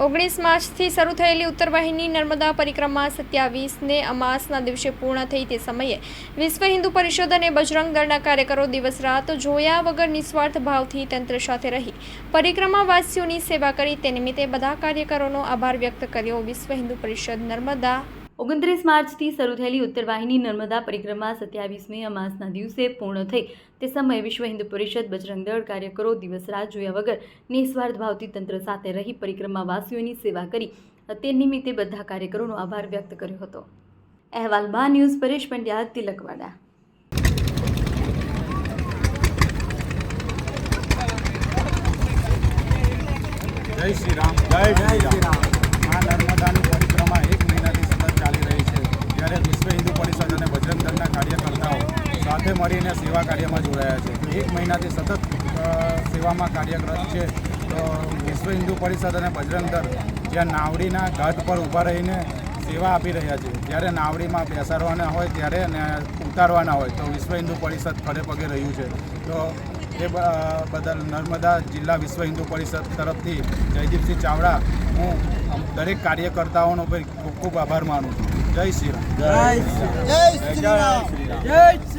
ઓગણીસ માર્ચથી શરૂ થયેલી ઉત્તરવાહિની નર્મદા પરિક્રમા સત્યાવીસને અમાસના દિવસે પૂર્ણ થઈ તે સમયે વિશ્વ હિન્દુ પરિષદ અને બજરંગ દળના કાર્યકરો દિવસ રાત જોયા વગર નિસ્વાર્થ ભાવથી તંત્ર સાથે રહી. પરિક્રમાવાસીઓની સેવા કરી તે નિમિત્તે બધા કાર્યકરોનો આભાર વ્યક્ત કર્યો વિશ્વ હિન્દુ પરિષદ નર્મદા ઓગણત્રીસ માર્ચથી શરૂ થયેલી ઉત્તરવાહિની નર્મદા પરિક્રમા સત્યાવીસમી અમાસના દિવસે પૂર્ણ થઈ. તે સમયે વિશ્વ હિન્દુ પરિષદ બજરંગ દળ કાર્યકરો દિવસ રાત જોયા વગર નિસ્વાર્થ ભાવથી તંત્ર સાથે રહી પરિક્રમાવાસીઓની સેવા કરી તે નિમિત્તે બધા કાર્યકરોનો આભાર વ્યક્ત કર્યો હતો. અહેવાલ બા ન્યૂઝ પરેશ પંડ્યા, તિલકવાડા. જય શ્રી રામ. જય શ્રી રામ પરિક્રમા એક મહિનાથી સતત ચાલી રહી છે ત્યારે વિશ્વ હિન્દુ પરિષદ અને બજરંગ દળના કાર્યકર્તાઓ સાથે મળીને સેવા કાર્યમાં જોડાયા છે. એક મહિનાથી સતત સેવામાં કાર્યરત છે. તો વિશ્વ હિન્દુ પરિષદ અને બજરંગ દળ જ્યાં નાવડીના ઘાટ પર ઊભા રહીને સેવા આપી રહ્યા છે. જ્યારે નાવડીમાં બેસાડવાના હોય ત્યારે અને ઉતારવાના હોય તો વિશ્વ હિન્દુ પરિષદ ખડે પગે રહ્યું છે. તો એ બદલ નર્મદા જિલ્લા વિશ્વ હિન્દુ પરિષદ તરફથી જયદીપસિંહ ચાવડા હું દરેક કાર્યકર્તાઓનો ખૂબ ખૂબ આભાર માનું છું. જય શ્રી રામ. જય શ્રી રામ. જય શ્રી રામ.